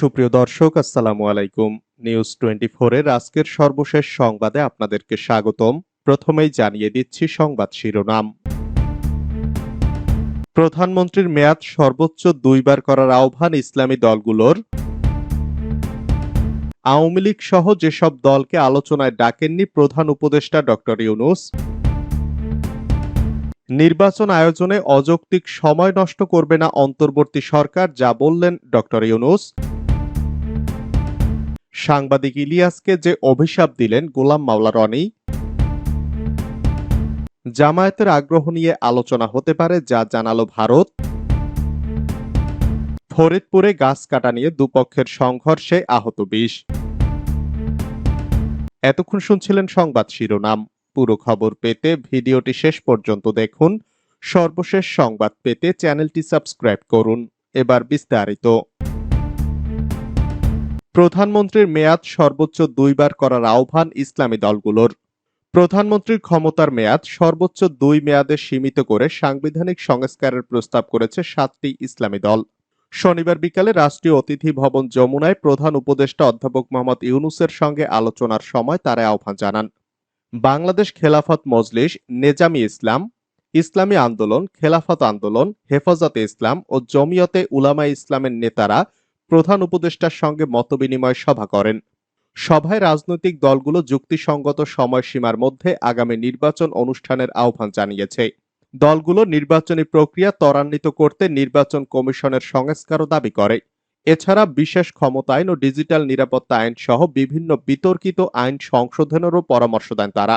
সুপ্রিয় দর্শক, আসসালামু আলাইকুম। নিউজ টোয়েন্টি এর আজকের সর্বশেষ সংবাদে আপনাদেরকে স্বাগতম। প্রথমেই জানিয়ে দিচ্ছি সংবাদ শিরোনাম। প্রধানমন্ত্রীর মেয়াদ সর্বোচ্চ দুইবার করার আহ্বান ইসলামী দলগুলোর। আওয়ামী লীগ সহ যেসব দলকে আলোচনায় ডাকেননি প্রধান উপদেষ্টা ডক্টর ইউনুস। নির্বাচন আয়োজনে অযৌক্তিক সময় নষ্ট করবে না অন্তর্বর্তী সরকার, যা বললেন ডক্টর ইউনুস। সাংবাদিক ইলিয়াসকে যে অভিশাপ দিলেন গোলাম মাওলা রনি, জামায়াতের আগ্রহ নিয়ে আলোচনা হতে পারে যা জানালো ভারত। ফরিদপুরে গাছ কাটা নিয়ে দুপক্ষের সংঘর্ষে আহত বিশ এতক্ষণ শুনছিলেন সংবাদ শিরোনাম। পুরো খবর পেতে ভিডিওটি শেষ পর্যন্ত দেখুন। সর্বশেষ সংবাদ পেতে চ্যানেলটি সাবস্ক্রাইব করুন। এবার বিস্তারিত। প্রধানমন্ত্রীর মেয়াদ সর্বোচ্চ দুইবার করার আহ্বান ইসলামী দলগুলোর। প্রধানমন্ত্রীর ক্ষমতার মেয়াদ সর্বোচ্চ দুই মেয়াদে সীমিত করে সাংবিধানিক সংস্কারের প্রস্তাব করেছে সাতটি ইসলামী দল। শনিবার বিকালে রাষ্ট্রীয় অতিথি ভবন যমুনায় প্রধান উপদেষ্টা অধ্যাপক মোহাম্মদ ইউনুসের সঙ্গে আলোচনার সময় তারা আহ্বান জানান। বাংলাদেশ খেলাফত মজলিস, নেজামি ইসলাম, ইসলামী আন্দোলন, খেলাফত আন্দোলন, হেফাজতে ইসলাম ও জমিয়তে উলামা ইসলামের নেতারা প্রধান উপদেষ্টার সঙ্গে মতবিনিময় সভা করেন। সভায় রাজনৈতিক দলগুলো যুক্তিসঙ্গত সময়সীমার মধ্যে আগামী নির্বাচন অনুষ্ঠানের আহ্বান জানিয়েছে। দলগুলো নির্বাচনী প্রক্রিয়া ত্বরান্বিত করতে নির্বাচন কমিশনের সংস্কারও দাবি করে। এছাড়া বিশেষ ক্ষমতা আইন ও ডিজিটাল নিরাপত্তা আইন সহ বিভিন্ন বিতর্কিত আইন সংশোধনেরও পরামর্শ দেন তারা।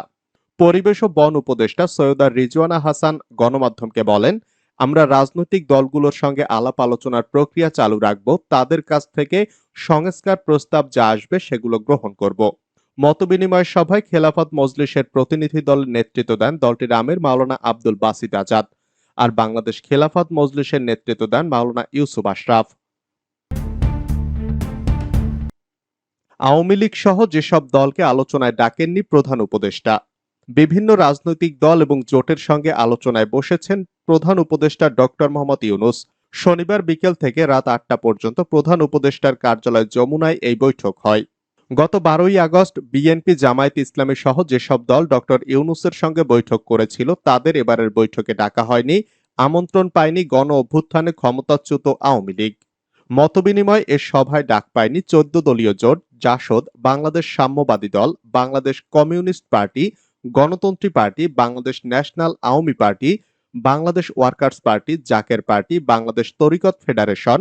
পরিবেশ ও বন উপদেষ্টা সৈয়দা রিজওয়ানা হাসান গণমাধ্যমকে বলেন আমরা রাজনৈতিক দলগুলোর সঙ্গে আলাপ আলোচনার প্রক্রিয়া চালু রাখব, তাদের কাছ থেকে সংস্কার প্রস্তাব যা আসবে সেগুলো গ্রহণ করব। মতবিনিময় সভায় খেলাফত মজলিসের প্রতিনিধি দলের নেতৃত্ব দেন দলটির আমির মাওলানা আব্দুল বাসিদ আজাদ আর বাংলাদেশ খেলাফত মজলিসের নেতৃত্ব দেন মাওলানা ইউসুফ আশরাফ। আওয়ামী লীগ সহ যেসব দলকে আলোচনায় ডাকেননি প্রধান উপদেষ্টা বিভিন্ন রাজনৈতিক দল এবং জোটের সঙ্গে আলোচনায় বসেছেন প্রধান উপদেষ্টা ডক্টর মোহাম্মদ ইউনুস। শনিবার বিকেল থেকে রাত আটটা পর্যন্ত প্রধান উপদেষ্টার কার্যালয় যমুনায় এই বৈঠক হয়। গত বারোই আগস্ট বিএনপি জামায়াত ইসলামী সহ যেসব দল ডক্টর ইউনুসের সঙ্গে বৈঠক করেছিল, তাদের এবারের বৈঠকে ডাকা হয়নি, আমন্ত্রণ পায়নি গণ অভ্যুত্থানে ক্ষমতাচ্যুত আওয়ামী লীগ। মতবিনিময় এ সভায় ডাক পায়নি চোদ্দ দলীয় জোট, Jasad, Bangladesh Samyabadi Dal, Bangladesh communist party Gonotantri party, Bangladesh national Awami party, Bangladesh workers party, Zaker party, Bangladesh Tariqat federation,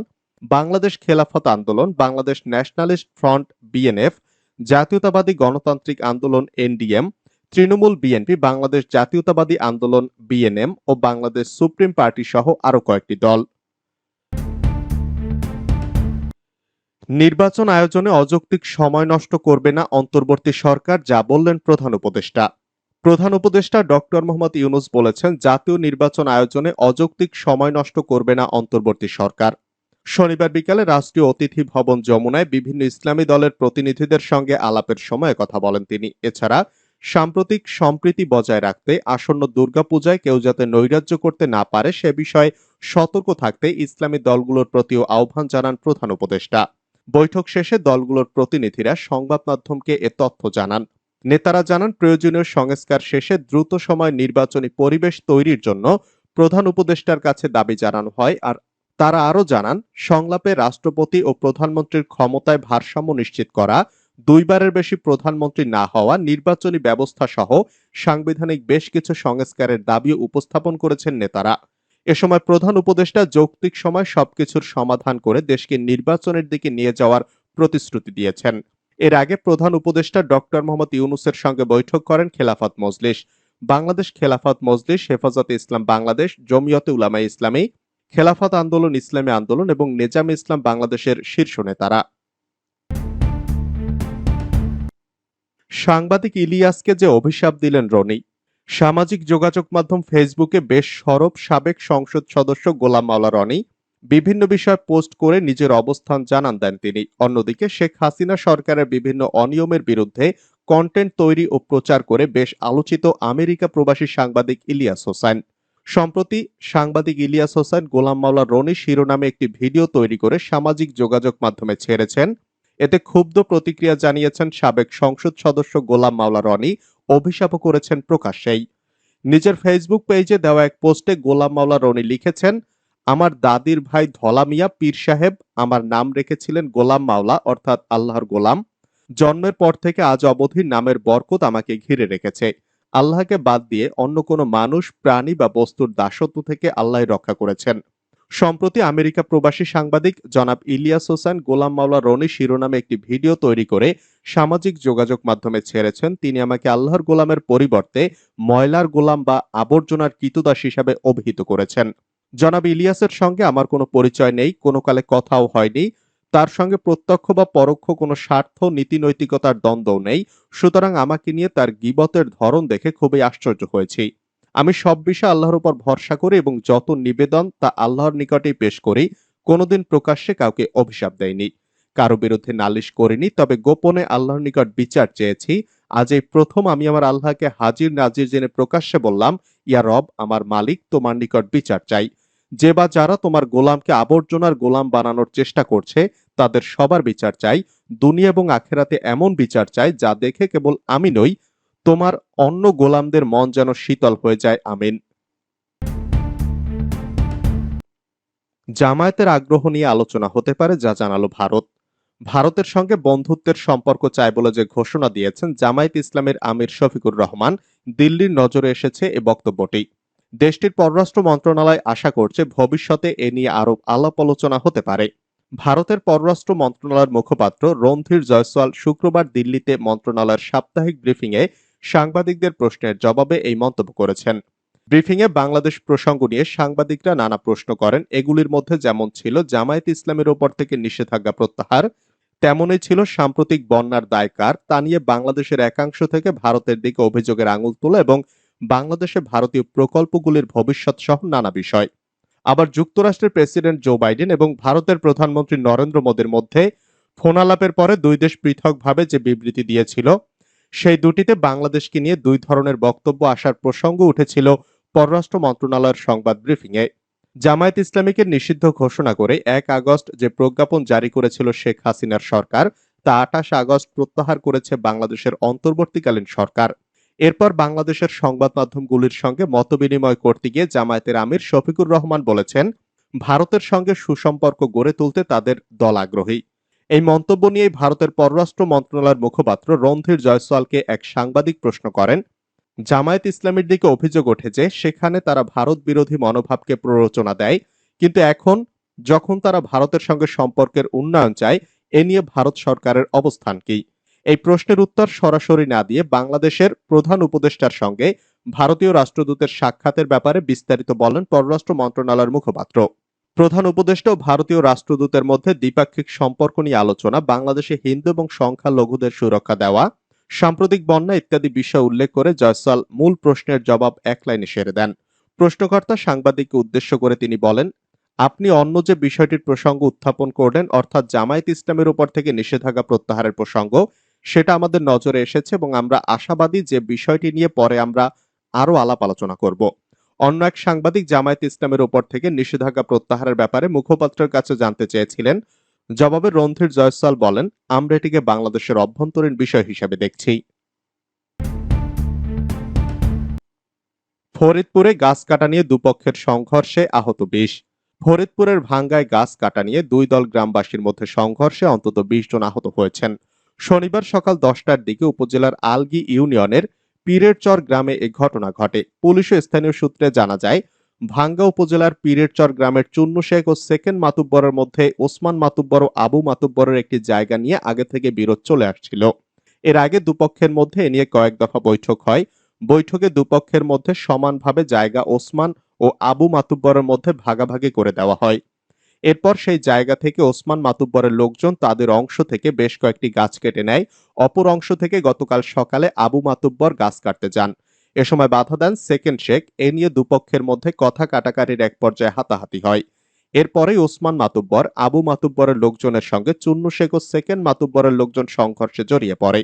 Bangladesh খেলাফত আন্দোলন, বাংলাদেশ ন্যাশনালিস্ট ফ্রন্ট বিএনএফ, জাতীয়তাবাদী গণতান্ত্রিক আন্দোলন NDM, Trinamool BNP, Bangladesh Jatiyatabadi Andolon BNM ও বাংলাদেশ সুপ্রিম পার্টি সহ আরও কয়েকটি দল। নির্বাচন আয়োজনে অযৌক্তিক সময় নষ্ট করবে না অন্তর্বর্তী সরকার, যা বললেন প্রধান উপদেষ্টা। প্রধান উপদেষ্টা ডক্টর মোহাম্মদ ইউনুস বলেছেন, জাতীয় নির্বাচন আয়োজনে অযৌক্তিক সময় নষ্ট করবে না অন্তর্বর্তী সরকার। শনিবার বিকালে রাষ্ট্রীয় অতিথি ভবন যমুনায় বিভিন্ন ইসলামী দলের প্রতিনিধিদের সঙ্গে আলাপের সময় কথা বলেন তিনি। এছাড়া, সাম্প্রতিক সম্প্রীতি বজায় রাখতে, আসন্ন দুর্গাপূজায় কেউ যাতে নৈরাজ্য করতে না পারে, সে বিষয়ে সতর্ক থাকতে ইসলামী দলগুলোর প্রতিও আহ্বান জানান প্রধান উপদেষ্টা। বৈঠক শেষে দলগুলোর প্রতিনিধিরা সংবাদ মাধ্যমকে এ তথ্য জানান। নেতারা জানান, প্রয়োজনীয় সংস্কার শেষে দ্রুত সময় নির্বাচনী পরিবেশ তৈরির জন্য প্রধান উপদেষ্টার কাছে দাবি জানানো হয় আর তারা আরও জানান, সংলাপে রাষ্ট্রপতি ও প্রধানমন্ত্রীর ক্ষমতায় ভারসাম্য নিশ্চিত করা, দুইবারের বেশি প্রধানমন্ত্রী না হওয়া, নির্বাচনী ব্যবস্থা সহ সাংবিধানিক বেশ কিছু সংস্কারের দাবিও উপস্থাপন করেছেন নেতারা। এ সময় প্রধান উপদেষ্টা যৌক্তিক সময় সবকিছুর সমাধান করে দেশকে নির্বাচনের দিকে নিয়ে যাওয়ার প্রতিশ্রুতি দিয়েছেন। এর আগে প্রধান উপদেষ্টা ডক্টর মোহাম্মদ ইউনুসের সঙ্গে বৈঠক করেন খেলাফত মজলিস। বাংলাদেশ খেলাফত মজলিস, হেফাজতে ইসলাম বাংলাদেশ, জমিয়তে উলামা ইসলামী, খেলাফত আন্দোলন, ইসলামী আন্দোলন এবং নেজাম ইসলাম বাংলাদেশের শীর্ষ নেতারা। সাংবাদিক ইলিয়াসকে যে অভিশাপ দিলেন রনি, সামাজিক যোগাযোগ মাধ্যম ফেসবুকে বেশ সরব সাবেক সংসদ সদস্য গোলাম মাওলা রনি বিভিন্ন বিষয় পোস্ট করে নিজের অবস্থান জানান দেন তিনি। অন্যদিকে শেখ হাসিনা সরকারের বিভিন্ন অনিয়মের বিরুদ্ধে কন্টেন্ট তৈরি ও প্রচার করে বেশ আলোচিত আমেরিকা প্রবাসী সাংবাদিক ইলিয়াস হোসেন। সম্প্রতি সাংবাদিক ইলিয়াস হোসেন গোলাম মাওলা রনি শিরোনামে একটি ভিডিও তৈরি করে সামাজিক যোগাযোগ মাধ্যমে ছেড়েছেন। এতে ক্ষুব্ধ প্রতিক্রিয়া জানিয়েছেন সাবেক সংসদ সদস্য গোলাম মাওলা রনি, অভিশাপও করেছেন প্রকাশ্যেই। নিজের ফেসবুক পেজে দেওয়া এক পোস্টে গোলাম মাওলা রনি লিখেছেন আমার দাদির ভাই ধলা মিয়া পীর সাহেব আমার নাম রেখেছিলেন গোলাম মাওলা, অর্থাৎ আল্লাহর গোলাম। জন্মের পর থেকে আজ অবধি নামের বরকত আমাকে ঘিরে রেখেছে। আল্লাহকে বাদ দিয়ে অন্য কোনো মানুষ, প্রাণী বা বস্তুর দাসত্ব থেকে আল্লাহ রক্ষা করেছেন। সম্প্রতি আমেরিকা প্রবাসী সাংবাদিক জনাব ইলিয়াস হোসেন, গোলাম মাওলা রনি শিরোনামে একটি ভিডিও তৈরি করে সামাজিক যোগাযোগ মাধ্যমে ছেড়েছেন। তিনি আমাকে আল্লাহর গোলামের পরিবর্তে ময়লার গোলাম বা আবর্জনার কীতদাস হিসাবে অভিহিত করেছেন। জনাব ইলিয়াসের সঙ্গে আমার কোনো পরিচয় নেই, কোনো কালে কথাও হয়নি। তার সঙ্গে প্রত্যক্ষ বা পরোক্ষ কোনো স্বার্থ নীতি নৈতিকতার দ্বন্দ্বও নেই। সুতরাং আমাকে নিয়ে তার গিবতের ধরন দেখে খুবই আশ্চর্য হয়েছি। আমি সব বিষয়ে আল্লাহর উপর ভরসা করি এবং যত নিবেদন তা আল্লাহর নিকটেই পেশ করি, কোনোদিন প্রকাশ্যে কাউকে অভিশাপ দেয়নি কারও বিরুদ্ধে নালিশ করিনি, তবে গোপনে আল্লাহর নিকট বিচার চেয়েছি। আজ এই প্রথম আমি আমার আল্লাহকে হাজির নাজির জেনে প্রকাশ্যে বললাম, ইয়া রব, আমার মালিক, তোমার নিকট বিচার চাই। যে বা যারা তোমার গোলামকে আবর্জনার গোলাম বানানোর চেষ্টা করছে, তাদের সবার বিচার চাই। দুনিয়া এবং আখেরাতে এমন বিচার চাই যা দেখে কেবল আমি নই, তোমার অন্য গোলামদের মন যেন শীতল হয়ে যায়। আমিন। জামায়াতের আগ্রহ নিয়ে আলোচনা হতে পারে যা জানালো ভারত। ভারতের সঙ্গে বন্ধুত্বের সম্পর্ক চায় বলে যে ঘোষণা দিয়েছেন জামায়াত ইসলামের আমির শফিকুর রহমান, দিল্লির নজরে এসেছে এ বক্তব্যটি। দেশটির পররাষ্ট্র মন্ত্রণালয় আশা করছে ভবিষ্যতে এ নিয়ে আরও আলাপ আলোচনা হতে পারে। ভারতের পররাষ্ট্র মন্ত্রণালয়ের মুখপাত্র রণধীর জয়সওয়াল শুক্রবার দিল্লিতে মন্ত্রণালয়ের সাপ্তাহিক ব্রিফিংয়ে সাংবাদিকদের প্রশ্নের জবাবে এই মন্তব্য করেছেন। ব্রিফিংয়ে বাংলাদেশ প্রসঙ্গ নিয়ে সাংবাদিকরা নানা প্রশ্ন করেন। এগুলির মধ্যে যেমন ছিল জামায়াত ইসলামের ওপর থেকে নিষেধাজ্ঞা প্রত্যাহার, তেমনই ছিল সাম্প্রতিক বন্যার দায়কার। তা নিয়ে বাংলাদেশের একাংশ থেকে ভারতের দিকে অভিযোগের আঙুল তোলা এবং বাংলাদেশে ভারতীয় প্রকল্পগুলির ভবিষ্যৎ সহ নানা বিষয়। আবার যুক্তরাষ্ট্রের প্রেসিডেন্ট জো বাইডেন এবং ভারতের প্রধানমন্ত্রী নরেন্দ্র মোদীর মধ্যে ফোনালাপের পরে দুই দেশ পৃথকভাবে যে বিবৃতি দিয়েছিল, সেই দুটিতে বাংলাদেশকে নিয়ে দুই ধরনের বক্তব্য আসার প্রসঙ্গ উঠেছিল পররাষ্ট্র মন্ত্রণালয়ের সংবাদ ব্রিফিংয়ে। জামায়াত ইসলামীকে নিষিদ্ধ ঘোষণা করে এক আগস্ট যে প্রজ্ঞাপন জারি করেছিল শেখ হাসিনার সরকার, তা আঠাশ আগস্ট প্রত্যাহার করেছে বাংলাদেশের অন্তর্বর্তীকালীন সরকার। এরপর বাংলাদেশের সংবাদ মাধ্যমগুলির সঙ্গে মতবিনিময় করতে গিয়ে জামায়াতের আমির শফিকুর রহমান বলেছেন, ভারতের সঙ্গে সুসম্পর্ক গড়ে তুলতে তাদের দল আগ্রহী। এই মন্তব্য নিয়ে ভারতের পররাষ্ট্র মন্ত্রণালয়ের মুখপাত্র রণধীর জয়সওয়ালকে এক সাংবাদিক প্রশ্ন করেন, জামায়াত ইসলামের দিকে অভিযোগ ওঠে যে, সেখানে তারা ভারত বিরোধী মনোভাবকে প্ররোচনা দেয়, কিন্তু এখন যখন তারা ভারতের সঙ্গে সম্পর্কের উন্নয়ন চায়, এ নিয়ে ভারত সরকারের অবস্থান কি? এই প্রশ্নের উত্তর সরাসরি না দিয়ে বাংলাদেশের প্রধান উপদেষ্টার সঙ্গে ভারতীয় রাষ্ট্রদূতের সাক্ষাতের ব্যাপারে বিস্তারিত বলেন পররাষ্ট্র মন্ত্রণালয়ের মুখপাত্র। প্রধান উপদেষ্টা ও ভারতীয় রাষ্ট্রদূতের মধ্যে দ্বিপাক্ষিক সম্পর্ক নিয়ে আলোচনা, বাংলাদেশে হিন্দু এবং সংখ্যালঘুদের সুরক্ষা দেওয়া, সাম্প্রতিক বন্যা ইত্যাদি বিষয় উল্লেখ করে জয়সাল মূল প্রশ্নের জবাব এক লাইনে সেরে দেন। প্রশ্নকর্তা সাংবাদিককে উদ্দেশ্য করে তিনি বলেন, আপনি অন্য যে বিষয়টির প্রসঙ্গ উত্থাপন করলেন, অর্থাৎ জামায়াত ইসলামের উপর থেকে নিষেধাজ্ঞা প্রত্যাহারের প্রসঙ্গ সেটা আমাদের নজরে এসেছে এবং আমরা আশাবাদী যে বিষয়টি নিয়ে পরে আমরা আরও আলাপ আলোচনা করব। অন্য এক সাংবাদিক জামায়াত ইসলামের উপর থেকে নিষেধাজ্ঞা প্রত্যাহারের ব্যাপারে মুখপাত্রের কাছে জানতে চেয়েছিলেন। জবাবে রণধীর জয়সওয়াল বলেন, আমরা এটিকে বাংলাদেশের অভ্যন্তরীণ বিষয় হিসেবে দেখছি। ফরিদপুরে গাছ কাটা নিয়ে দুপক্ষের সংঘর্ষে আহত বিশ। ফরিদপুরের ভাঙ্গায় গাছ কাটা নিয়ে দুই দল গ্রামবাসীর মধ্যে সংঘর্ষে অন্তত বিশ জন আহত হয়েছেন। শনিবার সকাল দশটার দিকে উপজেলার আলগি ইউনিয়নের পীরের চর গ্রামে এ ঘটনা ঘটে। পুলিশ ও স্থানীয় সূত্রে জানা যায়, ভাঙ্গা উপজেলার পীরের চর গ্রামের চুন্নু শেখ ও সেকেন্ড মাতুব্বরের মধ্যে ওসমান মাতুব্বর ও আবু মাতুব্বরের একটি জায়গা নিয়ে আগে থেকে বিরোধ চলে আসছিল। এর আগে দুপক্ষের মধ্যে এ নিয়ে কয়েক দফা বৈঠক হয়। বৈঠকে দুপক্ষের মধ্যে সমানভাবে জায়গা ওসমান ও আবু মাতুব্বরের মধ্যে ভাগাভাগি করে দেওয়া হয়। এরপর সেই জায়গা থেকে ওসমান মাতুব্বরের লোকজন তাদের অংশ থেকে বেশ কয়েকটি গাছ কেটে নেয়। অপর অংশ থেকে গতকাল সকালে আবু মাতুব্বর গাছ কাটতে যান। এ সময় বাধা দেন সেকেন্ড শেখ। এ নিয়ে দুপক্ষের মধ্যে কথা কাটাকাটির এক পর্যায়ে হাতাহাতি হয়। এরপরেই ওসমান মাতুব্বর আবু মাতুব্বরের লোকজনের সঙ্গে চুন্নু শেখ ও সেকেন্ড মাতুব্বরের লোকজন সংঘর্ষে জড়িয়ে পড়ে।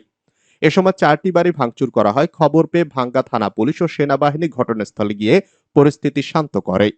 এ সময় চারটি বাড়ি ভাঙচুর করা হয়। খবর পেয়ে ভাঙ্গা থানা পুলিশ ও সেনাবাহিনী ঘটনাস্থলে গিয়ে পরিস্থিতি শান্ত করে।